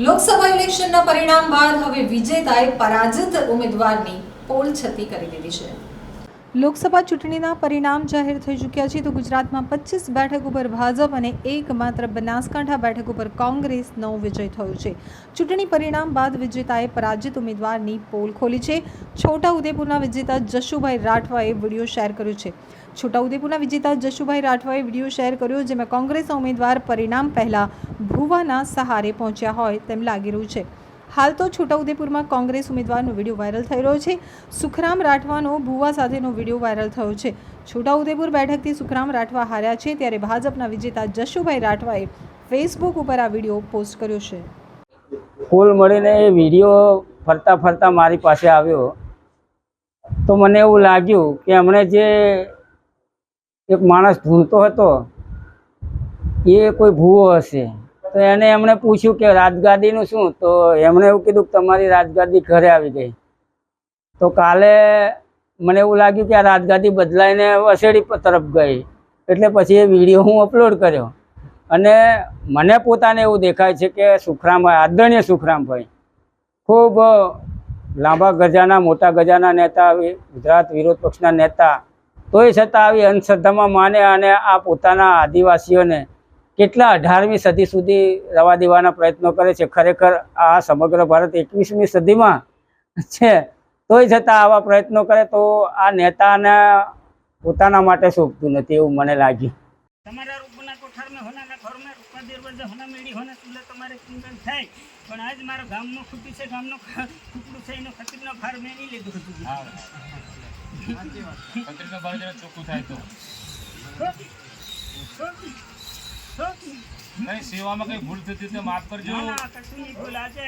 લોકસભા ઇલેક્શનના પરિણામ બાદ હવે વિજેતાએ પરાજિત ઉમેદવારની પોલ છતી કરી દીધી છે. લોકસભા ચૂંટણીના પરિણામ જાહેર થઈ ચૂક્યા છે તો ગુજરાતમાં પચીસ બેઠક ઉપર ભાજપ અને એકમાત્ર બનાસકાંઠા બેઠક ઉપર કોંગ્રેસનો વિજય થયો છે. ચૂંટણી પરિણામ બાદ વિજેતાએ પરાજિત ઉમેદવારની પોલ ખોલી છે. છોટાઉદેપુરના વિજેતા જશુભાઈ રાઠવાએ વીડિયો શેર કર્યો છે. છોટાઉદેપુરના વિજેતા જશુભાઈ રાઠવાએ વીડિયો શેર કર્યો જેમાં કોંગ્રેસના ઉમેદવાર પરિણામ પહેલાં ભુવાના સહારે પહોંચ્યા હોય તેમ લાગી રહ્યું છે. હાલ તો છોટાઉદેપુરમાં કોંગ્રેસ ઉમેદવારનો વીડિયો વાયરલ થઈ રહ્યો છે. સુખરામ રાઠવાનો ભુવા સાથેનો વીડિયો વાયરલ થયો છે. છોટાઉદેપુર બેઠકથી સુખરામ રાઠવા હાર્યા છે ત્યારે ભાજપના વિજેતા જશુભાઈ રાઠવાએ ફેસબુક ઉપર આ વીડિયો પોસ્ટ કર્યો છે. કુલ મળીને એ વીડિયો ફરતા ફરતા મારી પાસે આવ્યો. તો મને એવું લાગ્યું કે હમણે જે એક માણસ ઢૂંઢતો હતો, એ કોઈ ભૂવો હશે. તો એને એમણે પૂછ્યું કે રાજગાદીનું શું? તો એમણે એવું કીધું કે તમારી રાજગાદી ઘરે આવી ગઈ. તો કાલે મને એવું લાગ્યું કે આ રાજગાદી બદલાઈને વસેડી તરફ ગઈ. એટલે પછી એ વીડિયો હું અપલોડ કર્યો. અને મને પોતાને એવું દેખાય છે કે સુખરામભાઈ, આદરણીય સુખરામભાઈ, ખૂબ લાંબા ગજાના, મોટા ગજાના નેતા આવી ગુજરાત વિરોધ પક્ષના નેતા. તોય છતાં આવી અંધશ્રદ્ધામાં માને અને આ પોતાના આદિવાસીઓને કેટલા અઢારમી સદી સુધી રવા દેવાના પ્રયત્નો કરે છે? ખરેખર આ સમગ્ર ભારત એકવીસમી સદીમાં છે. તોય છતાં આવા પ્રયત્નો કરે તો આ નેતાને પોતાના માટે શોભતું નથી એવું મને લાગ્યું પણ આજ મારો ગામનો ખૂટી છે ગામનો ખૂટડું છે એનો ખતરીનો ભાર મેં નહીં લીધો હતું ખતરીનો ભાર ચોખ્ખું થાય તો. નહીં સેવામાં કઈ ભૂલ થતી તો માફ કરજો. ના ના કશું નહીં ભૂલ આજે.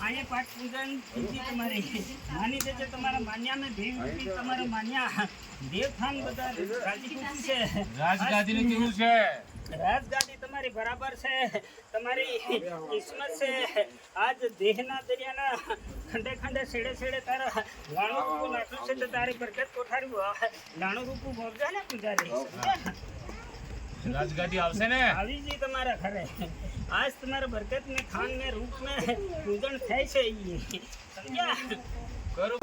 અહીંયા પાઠ પૂજન પૂજી તમારી. માની દેજો તમારા માન્યા મેં દેવ તમારા માન્યા દેવથાન બધા રાજગાદી છે. રાજગાદી ને કેવું છે? રાજગાદી તમારી બરાબર છે. તમારી કિસ્મત છે. આજ દેહના દરિયાના ખંડે ખંડે છેડે છેડે તારા લાણો રૂપું નાખ્યું છે તો તારી બરકત કોઠારી લાણો રૂપું ભોગજા ને પૂજારી. રાજગાદી આવશે ને? આવી જઈ તમારા ઘરે. આજ તમારા બરકત ને ખાન ને રૂપ ને પૂજન થાય છે સમજ્યા? કરો